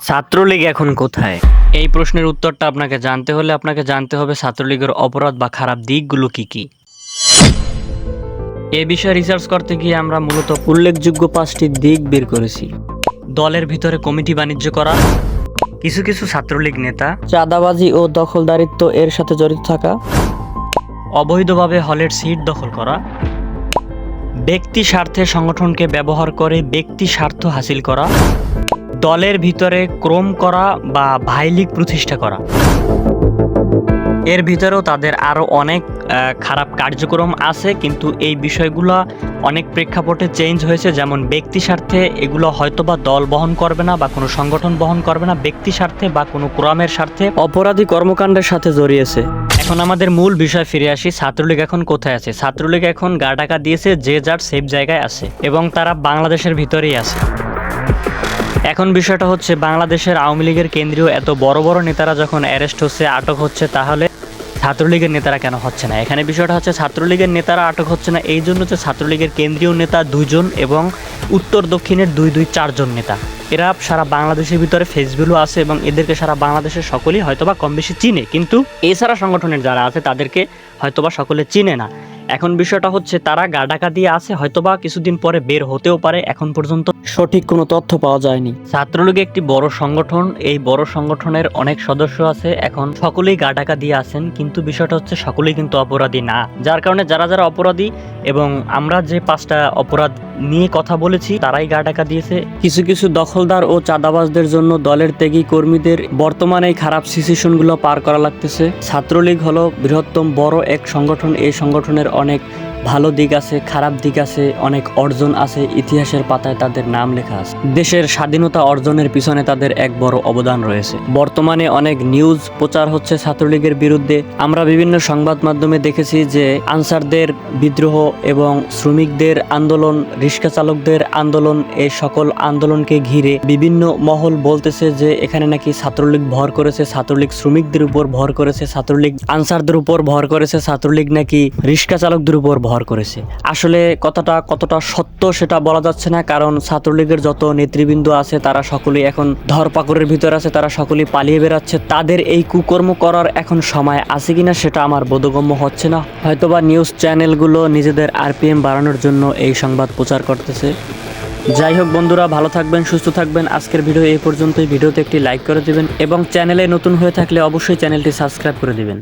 ছাত্রলীগ এখন কোথায়? এই প্রশ্নের উত্তরটা আপনাকে জানতে হলে আপনাকে জানতে হবে ছাত্রলীগের অপরাধ বা খারাপ দিকগুলো কি কি। এ বিষয়ে রিসার্চ করতে গিয়ে আমরা মূলত উল্লেখযোগ্য পাঁচটি দিক বের করেছি। দলের ভিতরে কমিটি বাণিজ্য করা কিছু কিছু ছাত্রলীগ নেতা চাঁদাবাজি ও দখলদারিত্ব এর সাথে জড়িত থাকা অবৈধভাবে হলের সিট দখল করা ব্যক্তি স্বার্থে সংগঠনকে ব্যবহার করে ব্যক্তি স্বার্থ হাসিল করা দলের ভিতরে ক্রম করা বা ভাইলিগ প্রতিষ্ঠা করা। এর ভিতরেও তাদের আরও অনেক খারাপ কার্যক্রম আছে, কিন্তু এই বিষয়গুলো অনেক প্রেক্ষাপটে চেঞ্জ হয়েছে। যেমন ব্যক্তি স্বার্থে এগুলো হয়তোবা দল বহন করবে না বা কোনো সংগঠন বহন করবে না, ব্যক্তি স্বার্থে বা কোনো ক্রমের স্বার্থে অপরাধী কর্মকাণ্ডের সাথে জড়িয়েছে। এখন আমাদের মূল বিষয় ফিরে আসি, ছাত্রলীগ এখন কোথায় আছে? ছাত্রলীগ এখন গা টাকা দিয়েছে যে যার সেফ জায়গায় আছে এবং তারা বাংলাদেশের ভিতরেই আছে। এখন বিষয়টা হচ্ছে, বাংলাদেশের আওয়ামী লীগের কেন্দ্রীয় এত বড় বড় নেতারা যখন অ্যারেস্ট হচ্ছে, আটক হচ্ছে, তাহলে ছাত্রলীগের নেতারা কেন হচ্ছে না? এখানে বিষয়টা হচ্ছে, ছাত্রলীগের নেতারা আটক হচ্ছে না এই জন্য যে ছাত্রলীগের কেন্দ্রীয় নেতা দুইজন এবং উত্তর দক্ষিণের দুই দুই চারজন নেতা। এরা সারা বাংলাদেশের ভিতরে ফেসবুকও আছে এবং এদেরকে সারা বাংলাদেশের সকলেই হয়তোবা কম বেশি চিনে। কিন্তু এছাড়া সংগঠনের যারা আছে, তাদেরকে হয়তোবা সকলে চিনে না। এখন বিষয়টা হচ্ছে, তারা গা ডাকা দিয়ে আছে, হয়তোবা কিছুদিন পরে বের হতেও পারে, এখন পর্যন্ত সঠিক কোনো তথ্য পাওয়া যায়নি। ছাত্রলীগ একটি বড় সংগঠন, এই বড় সংগঠনের অনেক সদস্য আছে, এখন সকলেই গা ডাকা দিয়ে আছেন, কিন্তু বিষয়টা হচ্ছে সকলেই কিন্তু অপরাধী না। যার কারণে যারা যারা অপরাধী এবং আমরা যে পাঁচটা অপরাধ নিয়ে কথা বলেছি, তারাই গা ডাকা দিয়েছে। কিছু কিছু দখলদার ও চাঁদাবাজদের জন্য দলের ত্যাগী কর্মীদের বর্তমানে এই খারাপ সিচুয়েশনগুলো পার করা লাগতেছে। ছাত্রলীগ হলো বৃহত্তম বড় এক সংগঠন, এই সংগঠনের অনেক ভালো দিক আছে, খারাপ দিক আছে, অনেক অর্জন আছে, ইতিহাসের পাতায় তাদের নাম লেখা আছে। দেশের স্বাধীনতা অর্জনের পিছনে তাদের এক বড় অবদান রয়েছে। বর্তমানে অনেক নিউজ প্রচার হচ্ছে ছাত্রলীগের বিরুদ্ধে। আমরা বিভিন্ন সংবাদ মাধ্যমে দেখেছি যে আনসারদের বিদ্রোহ এবং শ্রমিকদের আন্দোলন, রিক্সা চালকদের আন্দোলন এই সকল আন্দোলনকে ঘিরে বিভিন্ন মহল বলতেছে যে এখানে নাকি ছাত্রলীগ ভর করেছে, ছাত্রলীগ শ্রমিকদের উপর ভর করেছে, ছাত্রলীগ আনসারদের উপর ভর করেছে, ছাত্রলীগ নাকি রিক্সা চালকদের উপর ভর করেছে। আসলে কথাটা কতটা সত্য সেটা বলা যাচ্ছে না, কারণ ছাত্রলীগের যত নেতৃবৃন্দ আছে তারা সকলেই এখন ধরপাকড়ের ভিতর আছে, তারা সকলেই পালিয়ে বেড়াচ্ছে। তাদের এই কুকর্ম করার এখন সময় আছে কিনা সেটা আমার বোধগম্য হচ্ছে না। হয়তোবা নিউজ চ্যানেলগুলো নিজেদের আরপিএম বাড়ানোর জন্য এই সংবাদ প্রচার করতেছে। যাই হোক বন্ধুরা, ভালো থাকবেন, সুস্থ থাকবেন। আজকের ভিডিও এই পর্যন্তই। ভিডিওতে একটি লাইক করে দিবেন এবং চ্যানেলে নতুন হয়ে থাকলে অবশ্যই চ্যানেলটি সাবস্ক্রাইব করে দিবেন।